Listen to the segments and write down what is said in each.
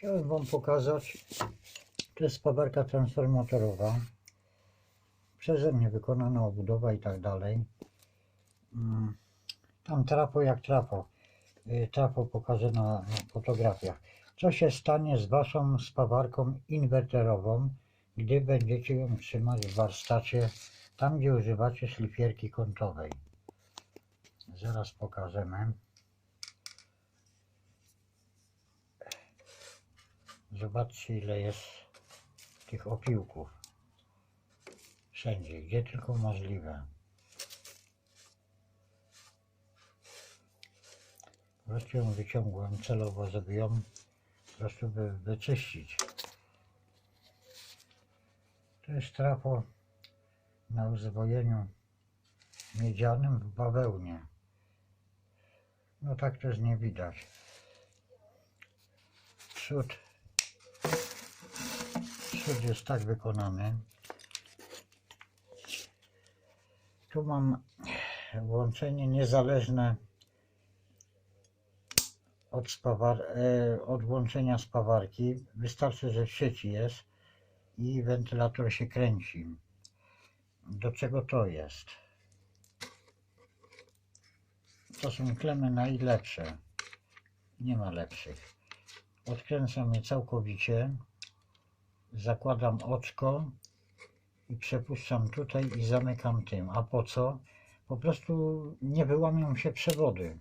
Chciałem Wam pokazać, to jest spawarka transformatorowa. Przeze mnie wykonana obudowa i tak dalej. Mm, Tam trapo jak trapo. Y, Trapo pokażę na, na fotografiach. Co się stanie z Waszą spawarką inwerterową, gdy będziecie ją trzymać w warsztacie, tam gdzie używacie szlifierki kątowej? Zaraz pokażemy. Zobaczcie ile jest tych opiłków. Wszędzie, gdzie tylko możliwe. Prostu ją wyciągłem celowo, żeby ją po prostu by wyczyścić. To jest trapo na uzwojeniu miedzianym w bawełnie. No tak też nie widać. Przód, przód jest tak wykonany. Tu mam łączenie niezależne od, spawar, e, od włączenia spawarki. Wystarczy, że w sieci jest i wentylator się kręci. Do czego to jest? To są klemy najlepsze. Nie ma lepszych. Odkręcam je całkowicie. Zakładam oczko i przepuszczam tutaj i zamykam tym. A po co? Po prostu nie wyłamią się przewody.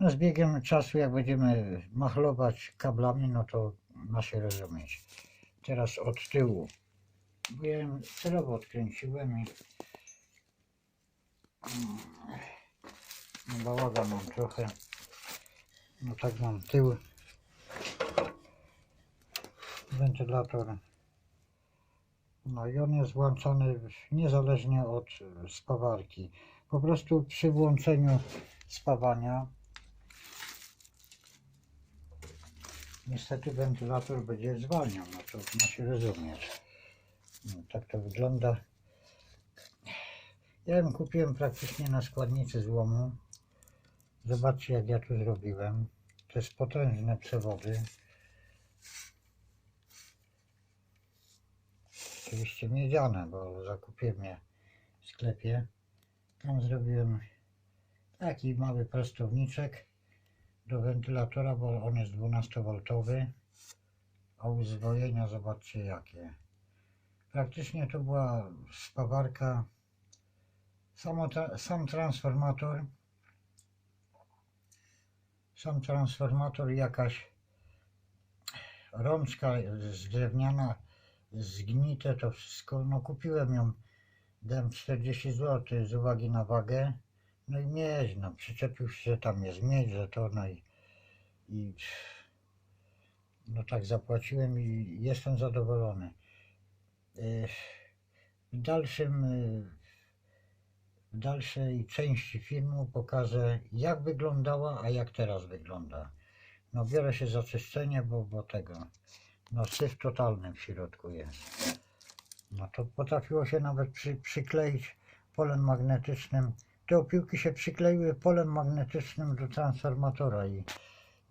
No z biegiem czasu, jak będziemy machlować kablami, no to ma się rozumieć. Teraz od tyłu. Bo ja celowo odkręciłem i no bałagan mam trochę. No tak mam tył. Wentylator. No i on jest włączony niezależnie od spawarki. Po prostu przy włączeniu spawania niestety wentylator będzie zwalniał, no to ma się rozumieć. No, tak to wygląda. Ja ją kupiłem praktycznie na składnicy złomu. Zobaczcie jak ja tu zrobiłem. To jest potężne przewody. Oczywiście miedziane, bo zakupiłem je w sklepie. Tam zrobiłem taki mały prostowniczek do wentylatora, bo on jest 12V, a uzwojenia zobaczcie jakie. Praktycznie to była spawarka, tra sam transformator, sam transformator jakaś rączka z drewniana, zgnite to wszystko, no kupiłem ją, dałem 40 zł z uwagi na wagę, no i miedź, no przyczepił się, tam jest miedź, że to, no i, i no tak zapłaciłem i jestem zadowolony. Y, W dalszym, y, w dalszej części filmu pokażę jak wyglądała, a jak teraz wygląda. No biorę się za czyszczenie, bo, bo tego, no syf totalny w środku jest. No to potrafiło się nawet przy, przykleić polem magnetycznym. Te opiłki się przykleiły polem magnetycznym do transformatora i,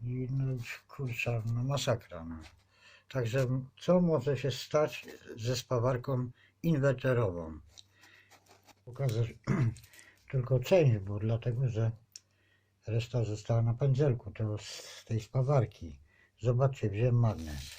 i no kurczę, no masakra. No. Także co może się stać ze spawarką inwerterową? Pokażę tylko część, bo dlatego, że reszta została na pędzelku to z tej spawarki. Zobaczcie, wziąłem magnes.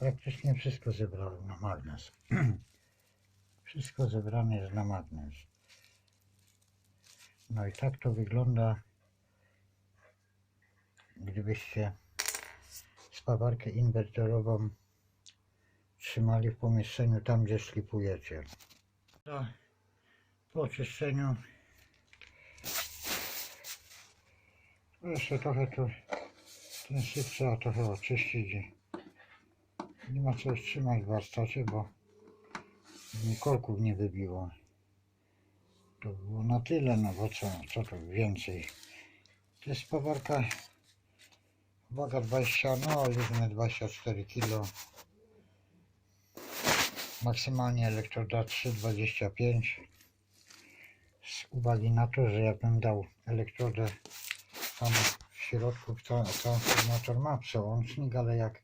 Praktycznie wszystko zebrałem na magnes. wszystko zebrane jest na magnes. No i tak to wygląda, gdybyście spawarkę inwerterową trzymali w pomieszczeniu tam, gdzie szlifujecie. Po- oczyszczeniu jeszcze trochę tu ten syf trzeba trochę oczyścić. Nie ma co trzymać w warsztacie, bo mi korków nie wybiło. To było na tyle, no bo co, co tu więcej. To jest spawarka waga 20, no nie 24 kg. maksymalnie elektroda 3,25 z uwagi na to, że jakbym dał elektrodę tam w środku tra- transformator ma przełącznik, ale jak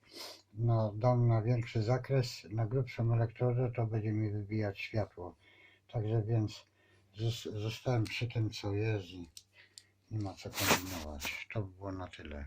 no, dam na większy zakres, na grubszą elektrodę, to będzie mi wybijać światło. Także więc zos- zostałem przy tym co jest i nie ma co kombinować. To by było na tyle.